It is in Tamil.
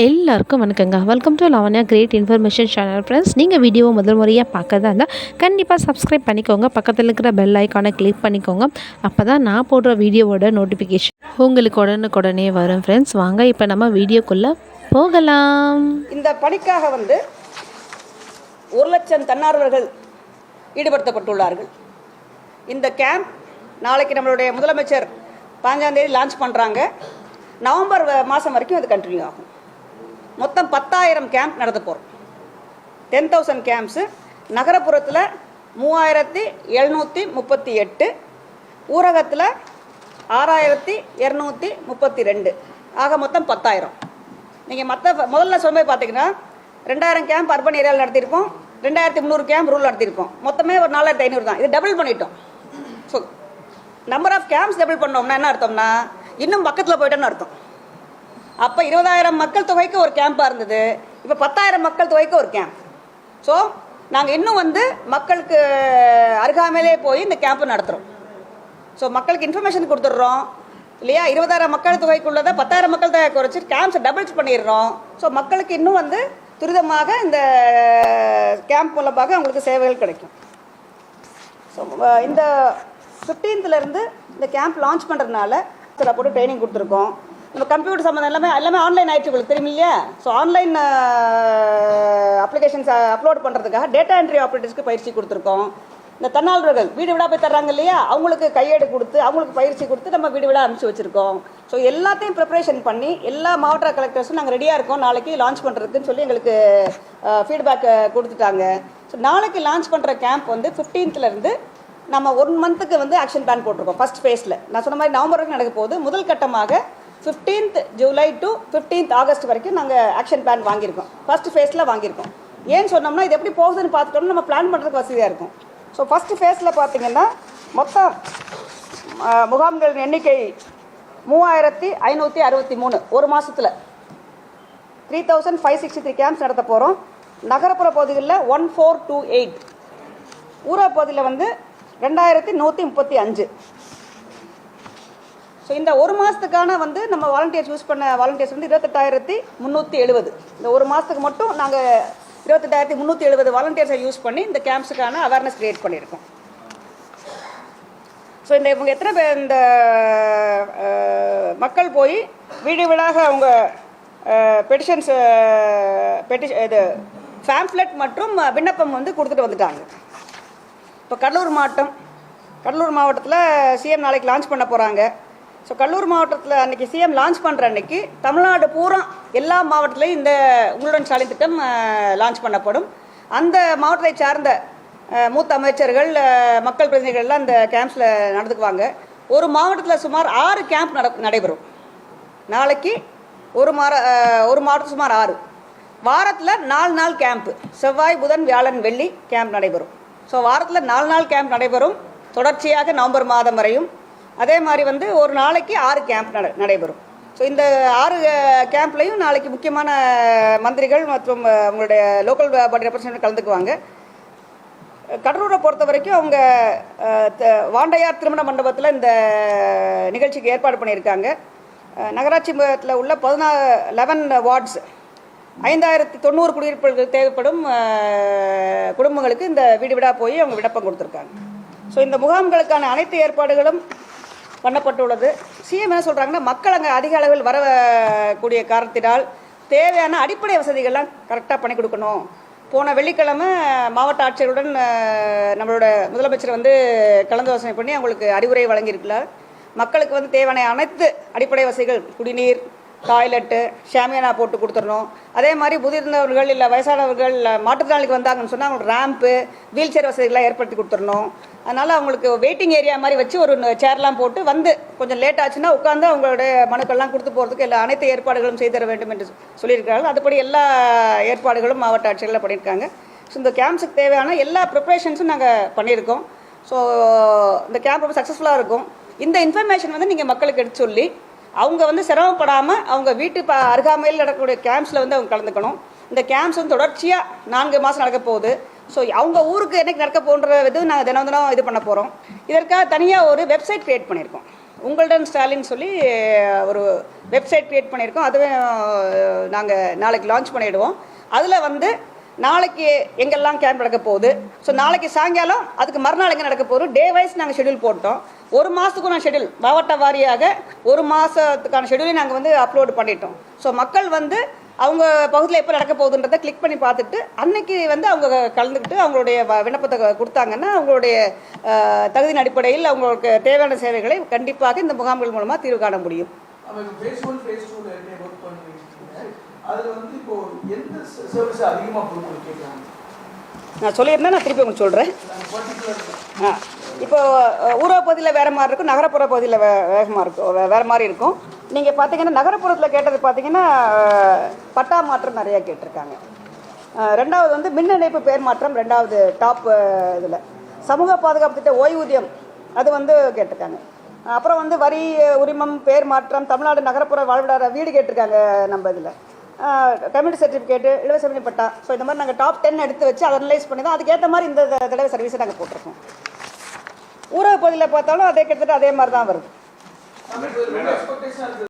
எல்லாருக்கும் வணக்கங்க. Welcome to Lavanya great information channel friends நீங்கள் வீடியோ முதல் முறையாக பார்க்கறதா இருந்தால் கண்டிப்பாக சப்ஸ்கிரைப் பண்ணிக்கோங்க. பக்கத்தில் இருக்கிற பெல் ஐக்கானை கிளிக் பண்ணிக்கோங்க. அப்போ தான் நான் போடுற வீடியோவோட நோட்டிஃபிகேஷன் உங்களுக்கு உடனுக்குடனே வரும் ஃப்ரெண்ட்ஸ் வாங்க இப்போ நம்ம வீடியோக்குள்ளே போகலாம். இந்த பணிக்காக வந்து ஒரு லட்சம் தன்னார்வர்கள் ஈடுபடுத்தப்பட்டுள்ளார்கள். இந்த கேம்ப் நாளைக்கு நம்மளுடைய முதலமைச்சர் பாஞ்சாந்தேதி லான்ச் பண்ணுறாங்க நவம்பர் மாதம் வரைக்கும் அது கண்டினியூ ஆகும். மொத்தம் பத்தாயிரம் கேம்ப் நடத்த போகிறோம் டென் தௌசண்ட் கேம்ப்ஸு நகரப்புறத்தில் மூவாயிரத்தி எழுநூற்றி முப்பத்தி எட்டு ஊரகத்தில் ஆறாயிரத்தி இரநூத்தி முப்பத்தி ரெண்டு. ஆக மொத்தம் பத்தாயிரம். நீங்கள் மற்ற முதல்ல சொன்ன பார்த்தீங்கன்னா ரெண்டாயிரம் கேம்ப் அர்பன் ஏரியாவில் நடத்தியிருக்கோம் ரெண்டாயிரத்தி முந்நூறு கேம்ப் ரூல் நடத்தியிருக்கோம். மொத்தமே ஒரு நாலாயிரத்தி ஐநூறு தான். இது டபுள் பண்ணிட்டோம். So number of camps double பண்ணோம்னா என்ன அர்த்தம்னா இன்னும் பக்கத்தில் போயிட்டோன்னு அர்த்தம். அப்போ இருபதாயிரம் மக்கள் தொகைக்கு ஒரு கேம்பாக இருந்தது. இப்போ பத்தாயிரம் மக்கள் தொகைக்கு ஒரு கேம்ப் ஸோ நாங்கள் இன்னும் வந்து மக்களுக்கு அருகாமையிலே போய் இந்த கேம்ப் நடத்துகிறோம் ஸோ மக்களுக்கு இன்ஃபர்மேஷன் கொடுத்துட்றோம். இல்லையா? இருபதாயிரம் மக்கள் தொகைக்குள்ளதை பத்தாயிரம் மக்கள் தொகை குறைச்சி கேம்ப்ஸை டபுள்ஸ் பண்ணிடுறோம். ஸோ மக்களுக்கு இன்னும் வந்து துரிதமாக இந்த கேம்ப் மூலமாக அவங்களுக்கு சேவைகள் கிடைக்கும். ஸோ இந்த 15th ல இருந்து இந்த கேம்ப் லான்ச் பண்ணுறதுனால சில போட்டு ட்ரைனிங் கொடுத்துருக்கோம். நம்ம கம்ப்யூட்டர் சம்மந்தம் எல்லாமே எல்லாமே ஆன்லைன் ஆயிடுச்சு உங்களுக்கு தெரியும் இல்லையா ஸோ ஆன்லைன் அப்ளிகேஷன்ஸ் அப்லோட் பண்ணுறதுக்காக டேட்டா என்ட்ரி ஆப்ரேட்டர்ஸ்க்கு பயிற்சி கொடுத்துருக்கோம். இந்த தன்னாளர்கள் வீடு விடா போய் தர்றாங்க இல்லையா? அவங்களுக்கு கையேடு கொடுத்து அவங்களுக்கு பயிற்சி கொடுத்து நம்ம வீடு விடா அனுப்பிச்சி வச்சுருக்கோம். ஸோ எல்லாத்தையும் ப்ரிப்பரேஷன் பண்ணி எல்லா மாவட்ட கலெக்டர்ஸும் நாங்கள் ரெடியாக இருக்கோம். நாளைக்கு லான்ச் பண்ணுறதுக்குன்னு சொல்லி எங்களுக்கு ஃபீட்பேக் கொடுத்துட்டாங்க. ஸோ நாளைக்கு லான்ச் பண்ணுற கேம்ப் வந்து ஃபிஃப்டீன்த்லேருந்து நம்ம ஒன் மந்த்துக்கு வந்து ஆக்ஷன் பிளான் போட்டிருக்கோம். ஃபர்ஸ்ட் ஃபேஸில் நான் சொன்ன மாதிரி நவம்பர் வரைக்கும் நடக்க போகுது. முதல் கட்டமாக 15th July to 15th August வரைக்கும் நாங்கள் ஆக்ஷன் பிளான் வாங்கியிருக்கோம். ஃபர்ஸ்ட் ஃபேஸில் வாங்கியிருக்கோம். ஏன்னு சொன்னோம்னா இது எப்படி போகுதுன்னு பார்த்துட்டோம்னா நம்ம பிளான் பண்ணுறதுக்கு வசதியாக இருக்கும். ஸோ ஃபஸ்ட்டு ஃபேஸில் பார்த்தீங்கன்னா மொத்தம் முகாம்களின் எண்ணிக்கை மூவாயிரத்தி ஐநூற்றி அறுபத்தி மூணு. ஒரு மாதத்தில் three thousand five sixty three camps நடத்த போகிறோம் நகரப்புற பகுதிகளில் ஒன் ஃபோர் டூ எயிட் ஊரக பகுதியில் வந்து ரெண்டாயிரத்தி நூற்றி முப்பத்தி அஞ்சு. ஸோ இந்த ஒரு மாதத்துக்கான வந்து நம்ம வாலண்டியர்ஸ் யூஸ் பண்ண வாலண்டியர்ஸ் வந்து இருபத்தெட்டாயிரத்தி முந்நூற்றி எழுபது இந்த ஒரு மாதத்துக்கு மட்டும் நாங்கள் இருபத்தெட்டாயிரத்தி முந்நூற்றி எழுபது வாலண்டியர்ஸை யூஸ் பண்ணி இந்த கேம்ப்ஸுக்கான அவேர்னஸ் க்ரியேட் பண்ணியிருக்கோம். ஸோ இந்த இவங்க எத்தனை பேர் இந்த மக்கள் போய் வீடு வீடாக அவங்க பெட்டிஷன்ஸ் பெட்டிஷ இது ஃபேம்ப்ளெட் மற்றும் விண்ணப்பம் வந்து கொடுத்துட்டு வந்துட்டாங்க. இப்போ கடலூர் மாவட்டம் கடலூர் மாவட்டத்தில் சிஎம் நாளைக்கு லான்ச் பண்ண போகிறாங்க ஸோ கடலூர் மாவட்டத்தில் அன்றைக்கி சிஎம் லான்ச் பண்ணுற அன்னைக்கு தமிழ்நாடு பூரா எல்லா மாவட்டத்திலையும் இந்த உங்களுடன் ஸ்டாலின் திட்டம் லான்ச் பண்ணப்படும். அந்த மாவட்டத்தை சார்ந்த மூத்த அமைச்சர்கள் மக்கள் பிரதிநிதிகள்லாம் அந்த கேம்ப்ஸில் நடந்துக்குவாங்க. ஒரு மாவட்டத்தில் சுமார் ஆறு கேம்ப் நட நடைபெறும். நாளைக்கு ஒரு மார ஒரு மாவட்டம் சுமார் ஆறு. வாரத்தில் நாலு நாள் கேம்ப்பு செவ்வாய் புதன் வியாழன் வெள்ளி கேம்ப் நடைபெறும். ஸோ வாரத்தில் நாலு நாள் கேம்ப் நடைபெறும். தொடர்ச்சியாக நவம்பர் மாதம் வரையும் அதே மாதிரி வந்து ஒரு நாளைக்கு ஆறு கேம்ப் நட நடைபெறும். ஸோ இந்த ஆறு கேம்ப்லையும் நாளைக்கு முக்கியமான மந்திரிகள் மற்றும் உங்களுடைய லோக்கல் பாடி ரெப்ரசன்டேட்டிவ் கலந்துக்குவாங்க. கடலூரை பொறுத்த வரைக்கும் அவங்க த- வாண்டையார் திருமண மண்டபத்தில் இந்த நிகழ்ச்சிக்கு ஏற்பாடு பண்ணியிருக்காங்க. நகராட்சி மண்டலத்தில் உள்ள பதினா லெவன் வார்ட்ஸ் ஐந்தாயிரத்தி தொண்ணூறு குடியிருப்புகள் தேவைப்படும் குடும்பங்களுக்கு இந்த வீடு வீடாக போய் அவங்க விண்ணப்பம் கொடுத்துருக்காங்க. ஸோ இந்த முகாம்களுக்கான அனைத்து ஏற்பாடுகளும் பண்ணப்பட்டுள்ளது. சிஎம் என்ன சொல்கிறாங்கன்னா மக்கள் அங்கே அதிக அளவில் வரக்கூடிய காரணத்தினால் தேவையான அடிப்படை வசதிகள்லாம் கரெக்டாக பண்ணி கொடுக்கணும். போன வெள்ளிக்கிழமை மாவட்ட ஆட்சியருடன் நம்மளோட முதலமைச்சர் வந்து கலந்து யோசனை பண்ணி அவங்களுக்கு அறிவுரை வழங்கியிருக்கிறார். மக்களுக்கு வந்து தேவையான அனைத்து அடிப்படை வசதிகள் குடிநீர் டாய்லெட்டு ஷாமியானா போட்டு கொடுத்துடணும். அதே மாதிரி முதிர்ந்தவர்கள் இல்லை வயசானவர்கள் இல்லை மாற்றுத்திறனாளிக்கு வந்தாங்கன்னு சொன்னால் அவங்களுக்கு ரேம்ப்பு வீல் சேர் வசதிகள்லாம் ஏற்படுத்தி கொடுத்துடணும். அதனால் அவங்களுக்கு வெயிட்டிங் ஏரியா மாதிரி வச்சு ஒரு சேர்லாம் போட்டு வந்து கொஞ்சம் லேட் ஆச்சுன்னா உட்காந்து அவங்களுடைய மனுக்கள்லாம் கொடுத்து போகிறதுக்கு எல்லா அனைத்து ஏற்பாடுகளும் செய்து தர வேண்டும் என்று சொல்லியிருக்கிறார்கள். அதுபடி எல்லா ஏற்பாடுகளும் மாவட்ட ஆட்சிகளில் பண்ணியிருக்காங்க. ஸோ இந்த கேம்ப்ஸுக்கு தேவையான எல்லா ப்ரிப்ரேஷன்ஸும் நாங்கள் பண்ணியிருக்கோம். ஸோ இந்த கேம்ப் ரொம்ப சக்ஸஸ்ஃபுல்லாக இருக்கும். இந்த இன்ஃபர்மேஷன் வந்து நீங்கள் மக்களுக்கு எடுத்து சொல்லி அவங்க வந்து சிரமப்படாமல் அவங்க வீட்டு ப அருகாமையில் நடக்கக்கூடிய கேம்ப்ஸில் வந்து அவங்க கலந்துக்கணும். இந்த கேம்ப்ஸ் வந்து தொடர்ச்சியாக நான்கு மாதம் நடக்க போகுது. ஸோ அவங்க ஊருக்கு என்னைக்கு நடக்க போன்ற இது நாங்கள் தினம் தினம் இது பண்ண போகிறோம் இதற்காக தனியாக ஒரு வெப்சைட் க்ரியேட் பண்ணியிருக்கோம். உங்கள்டன் ஸ்டாலின் சொல்லி ஒரு வெப்சைட் க்ரியேட் பண்ணியிருக்கோம். அதுவே நாங்கள் நாளைக்கு லான்ச் பண்ணிவிடுவோம் அதில் வந்து நாளைக்கு எங்கெல்லாம் கேம்ப் நடக்க போகுது? ஸோ நாளைக்கு சாயங்காலம் அதுக்கு மறுநாள் எங்கே நடக்க போகிறோம் டே வைஸ் நாங்கள் ஷெட்யூல் போட்டோம். ஒரு மாதத்துக்கும் நான் ஷெட்யூல் மாவட்ட வாரியாக ஒரு மாதத்துக்கான ஷெட்யூலையும் நாங்கள் வந்து அப்லோடு பண்ணிட்டோம். ஸோ மக்கள் வந்து அவங்க பகுதியில் எப்போ நடக்க போகுதுன்றதை கிளிக் பண்ணி பார்த்துட்டு அன்னைக்கு வந்து அவங்க கலந்துக்கிட்டு அவங்களுடைய வ- விண்ணப்பத்தை கொடுத்தாங்கன்னா அவங்களுடைய தகுதியின் அடிப்படையில் அவங்களுக்கு தேவையான சேவைகளை கண்டிப்பாக இந்த முகாம்கள் மூலமாக தீர்வு காண முடியும். அதில் வந்து இப்போ எந்த சர்வீஸ் அதிகமாக கொடுக்கணும் கேட்குறாங்க நான் சொல்லியிருந்தேன் நான் திருப்பி உங்களுக்கு சொல்கிறேன் ஆ இப்போ ஊரக பகுதியில் வேறு மாதிரி இருக்கும் நகரப்புற பகுதியில் வே வேகமாக இருக்கும் வேறு மாதிரி இருக்கும். நீங்கள் பார்த்தீங்கன்னா நகரப்புறத்தில் கேட்டது பார்த்தீங்கன்னா பட்டா மாற்றம் நிறையா கேட்டிருக்காங்க. ரெண்டாவது வந்து மின் இணைப்பு பேர் மாற்றம் ரெண்டாவது டாப் இதில். சமூக பாதுகாப்பு திட்ட ஓய்வூதியம் அது வந்து கேட்டிருக்காங்க. அப்புறம் வந்து வரி உரிமம் பேர் மாற்றம் தமிழ்நாடு நகரப்புற வாழ்விடார வீடு கேட்டிருக்காங்க நம்ம இதில். கம்யூனிட்டி சர்டிஃபிகேட்டு இலவச பட்டா ஸோ இந்த மாதிரி நாங்கள் டாப் டென் எடுத்து வச்சு அதை அனலைஸ் பண்ணி தான் அதுக்கேற்ற மாதிரி இந்த தடவை சர்வீஸை நாங்கள் போட்டிருக்கோம். ஊரக பகுதியில் பார்த்தாலும் அதே கிட்டத்தட்ட அதே மாதிரி தான் வருது.